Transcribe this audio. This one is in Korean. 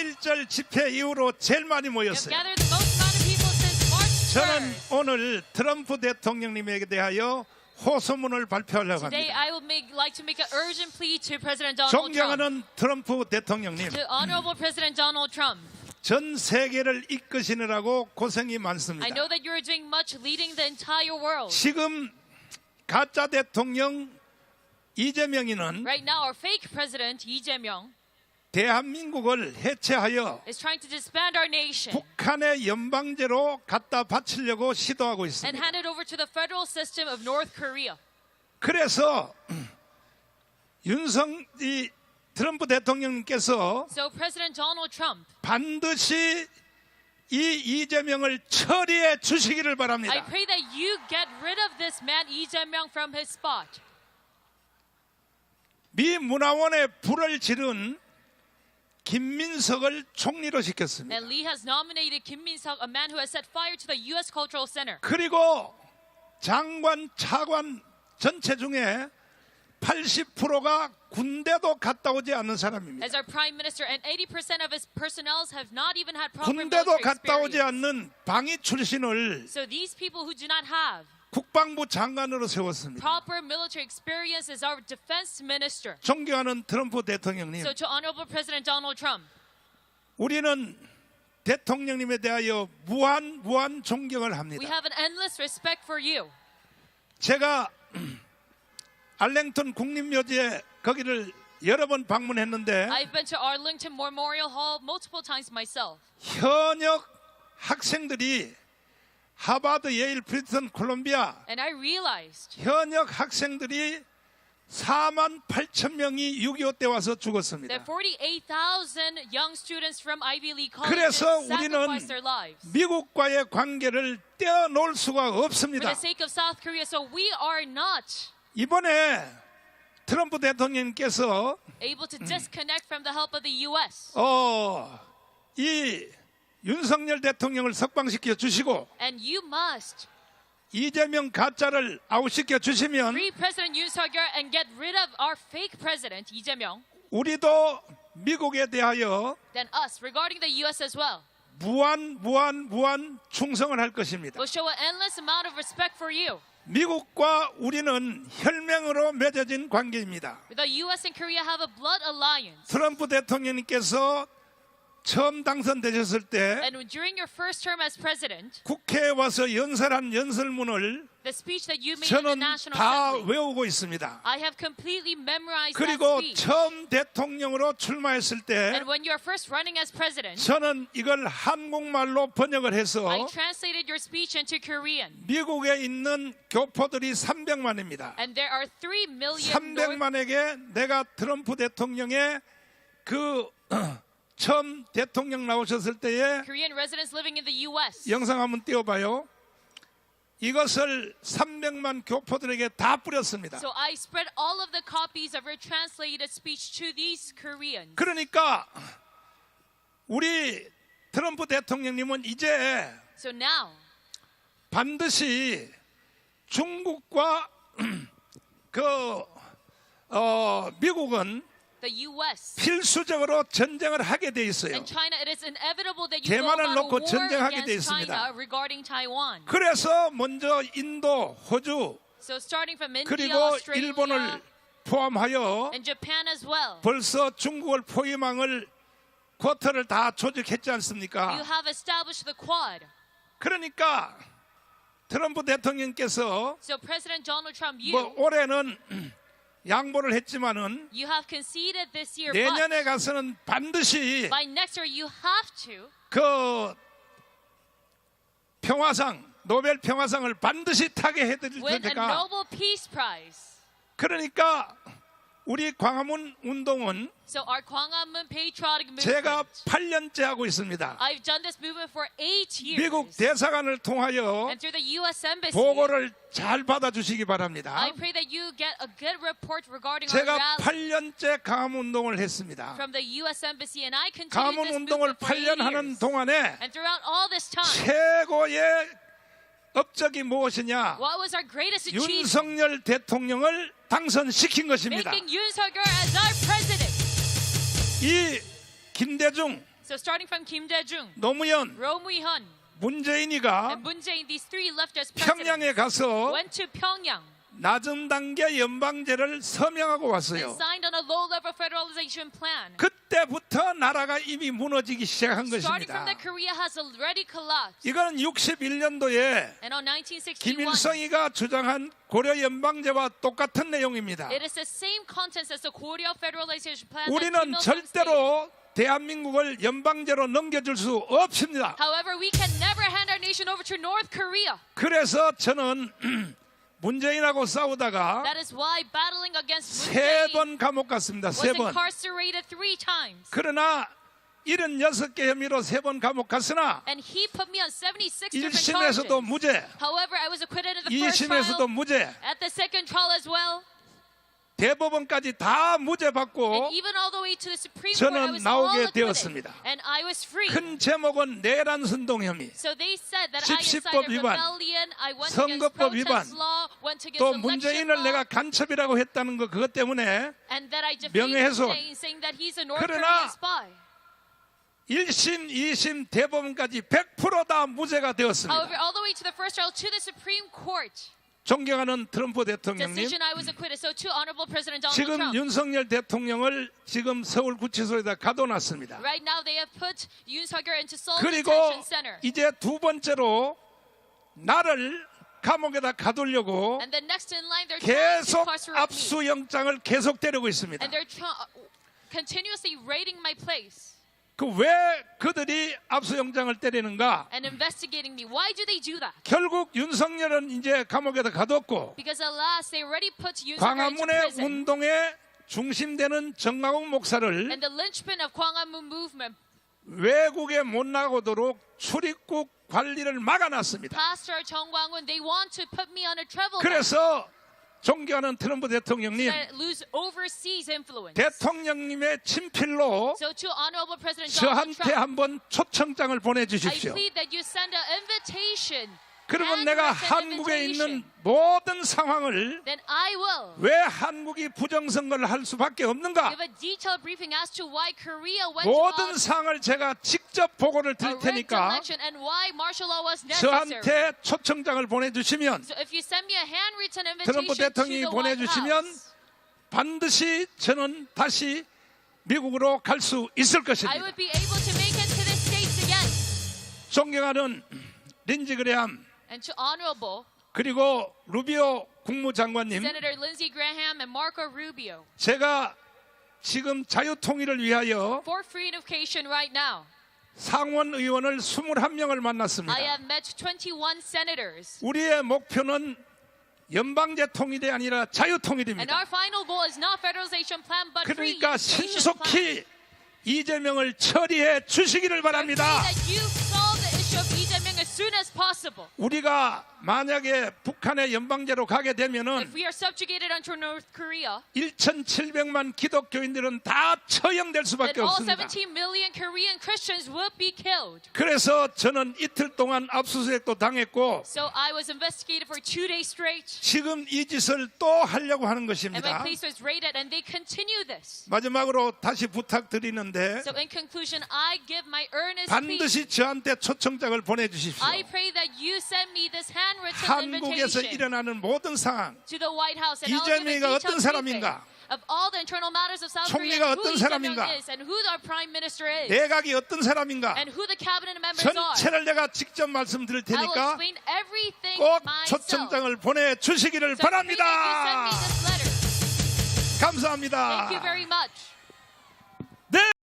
3.1절 집회 이후로 제일 많이 모였어요. 저는 3rd. 오늘 트럼프 대통령님에게 대하여 호소문을 발표하려고 합니다. 존경하는 트럼프 대통령님. 전 세계를 이끄시느라고 고생이 많습니다. 지금 가짜 대통령 이재명이는 Right now, our fake president, Jae-myung, 대한민국을 해체하여 북한의 연방제로 갖다 바치려고 시도하고 있습니다. 그래서 윤석 이 트럼프 대통령님께서 So Trump, 반드시 이 이재명을 처리해 주시기를 바랍니다. pray that you get rid of this man, Lee Jae-myung, from his spot. 미 문화원에 불을 지른 김민석을 총리로 시켰습니다. And Lee has nominated Kim Min-seok, a man who has set fire to the U.S. Cultural Center. 그리고 장관, 차관 전체 중에 80%가 군대도 갔다 오지 않는 사람입니다. As our prime minister, and 80% of his personnel have not even had proper 군대도 military 갔다 오지 experience. 않는 방위 출신을 So these people who do not have 국방부 장관으로 세웠습니다. proper military experience is our defense minister. 존경하는 트럼프 대통령님, So to Honorable President Donald Trump, 우리는 대통령님에 대하여 무한 무한 존경을 we 합니다. have an endless respect for you. 제가 알랭턴 국립묘지에 거기를 여러 번 방문했는데 I've been to Arlington Memorial Hall multiple times myself. 현역 학생들이 하버드, 예일, 프린스턴, 콜롬비아 And I realized 현역 학생들이 4만 8천 명이 6.25 때 와서 that 죽었습니다. 48,000 young students from Ivy League colleges 그래서 우리는 sacrificed their lives 미국과의 관계를 떼어놓을 수가 for 없습니다. the sake of South Korea. So we are not 이번에 트럼프 대통령께서 able to disconnect from the help of the U.S. 어, 이 윤석열 대통령을 석방시켜 주시고 And you must 이재명 가짜를 아웃시켜 주시면 free President Yoon Suk-yeol and get rid of our fake president Jae-myung. 우리도 미국에 대하여 Then us, regarding the U.S. as well, 무한 무한 무한 충성을 할 것입니다. will show an endless amount of respect for you. 미국과 우리는 혈맹으로 맺어진 관계입니다. The U.S. and Korea have a blood alliance. 트럼프 대통령님께서 처음 당선되셨을 때 And during your first term as president, 국회에 와서 연설한 연설문을 the speech that you made in the 저는 National 다 Assembly, 외우고 있습니다. I have completely memorized that 그리고 speech. 처음 대통령으로 출마했을 때 And when you are first running as president, 저는 이걸 한국말로 번역을 해서 I translated your speech into Korean. 미국에 있는 교포들이 300만입니다. And there are 3 million North 300만에게 내가 트럼프 대통령의 그 처음 대통령 나오셨을 때에 Korean residents living in the U.S. 영상 한번 띄워봐요. 이것을 300만 교포들에게 다 뿌렸습니다. So I spread all of the copies of your translated speech to these Koreans. 그러니까 우리 트럼프 대통령님은 이제 So now, 반드시 중국과 그 어, 미국은 the U.S. 필수적으로 전쟁을 하게 돼 있어요. and China, it is inevitable that you go 대만을 놓고 전쟁하게 돼 있습니다. China regarding Taiwan. 그래서 먼저 인도, 호주 So starting from India, 그리고 일본을 포함하여 and Japan as well, 벌써 중국을 포위망을 쿼터를 다 조직했지 you 않습니까? have established the Quad. 그러니까 트럼프 대통령께서 So President Donald Trump, you 뭐 올해는 양보를 했지만은 you have conceded this year, 내년에 가서는 반드시 by next year you have to 그 평화상 노벨 평화상을 반드시 타게 해드릴 테니까. 그러니까 우리 광화문 운동은 So our Gwanghwamun Patriotic Movement, 제가 8년째 하고 있습니다. I've done this movement for eight years. 미국 대사관을 통하여 and through the U.S. Embassy, 보고를 잘 받아주시기 바랍니다. I pray that you get a good report regarding our 제가 rally 8년째 강화문 운동을 했습니다. from the U.S. Embassy, and I 강화문 this 운동을 movement for eight 8년 하는. 동안에 And throughout all this time, 최고의 업적이 무엇이냐? 윤석열 대통령을 당선시킨 것입니다. As. 이 김대중, So starting from Kim Dae-jung, 노무현, Moo-hyun, 문재인이가 Jae-in, these three leftist presidents 평양에 가서 went to Pyongyang 낮은 단계 연방제를 서명하고 왔어요. signed on a low-level federalization plan. 그 때부터 나라가 이미 무너지기 시작한 것입니다. 이거는 61년도에 And on 1961, 김일성이가 주장한 고려 연방제와 똑같은 내용입니다. 우리는. 절대로 대한민국을 연방제로 넘겨줄 수 없습니다. 그래서 저는 문재인하고 싸우다가 세 번 감옥 갔습니다. 세 번. 그러나 76개 혐의로 세 번 감옥 갔으나 And he put me on 76 different 1심에서도 charges. 무죄, However, I was acquitted in the first 2심에서도 trial, 무죄, 대법원까지 다 무죄 받고 저는 나오게 되었습니다. 큰 제목은 내란 선동 혐의. 집시법 위반, 선거법 위반, 또 문재인을 내가 간첩이라고 했다는 거 그것 때문에 명예훼손. 그러나 Korean spy. 1심, 2심, 대법원까지 100%다 무죄가 되었습니다. 존경하는 트럼프 대통령님. So 지금. 윤석열 대통령을 지금 서울 구치소에다 가둬놨습니다. Right 그리고. 이제 두 번째로 나를 감옥에다 가두려고 계속. 압수영장을 계속 때리고 있습니다. 그 왜 그들이 압수영장을 때리는가? and investigating me. Why do they do that? 결국 윤석열은 이제 감옥에다 가뒀고 Because alas, they already put Yoon Suk-yeol into 광화문의 prison. 운동의 중심되는 정강훈 목사를 And the linchpin of Gwanghwamun movement, 외국에 못 나가도록 출입국 관리를 막아놨습니다. Pastor Chung Gwang-won, they want to put me on a travel ban 그래서 존경하는 트럼프 대통령님. 대통령님의 친필로 So 저한테 한번 초청장을 보내주십시오. 그러면 내가 한국에. 있는 모든 상황을 왜 한국이 부정선거를 할 수밖에 없는가? 모든 상황을 제가 직접 보고를 드릴 테니까. 저한테 초청장을 보내주시면 트럼프 대통령이 보내주시면 반드시 저는 다시 미국으로 갈 수 있을 것입니다. 존경하는 린지 그레함 And to Honorable 그리고 루비오 국무장관님 Senator Lindsey Graham and Marco Rubio, 제가 지금 자유통일을 위하여 for free education right now, 상원 의원을 21명을 I 만났습니다. have met 21 senators. 우리의 목표는 연방제 통일이 아니라 And 자유 통일입니다. our final goal is not federalization plan, but free 그러니까 education plan. 신속히 이재명을 처리해 주시기를 바랍니다. soon as possible. 우리가 만약에 북한의 연방제로 가게 되면은 we are subjugated unto North Korea, 1,700만 기독교인들은 다 처형될 수밖에 없습니다. 17 million Korean Christians will be killed. 그래서 저는 이틀 동안 압수수색도 당했고 So I was investigated for two days straight, 지금 이 짓을 또 하려고 하는 것입니다. place was raided, and they continue this. 마지막으로 다시 부탁드리는데 So in conclusion, I give my earnest plea. 반드시 저한테 초청장을 보내주십시오. 한국에서 일어나는 모든 상황, to the White House, and I'll give a 이재명이가 어떤 사람인가? of all the internal matters of South Korea, 총리가 어떤 사람인가? is, and who our prime minister is, 내각이 어떤 사람인가 and who the cabinet members are. 전체를 내가 직접 말씀드릴 테니까 explain everything 꼭. 초청장을 보내주시기를 바랍니다. 감사합니다.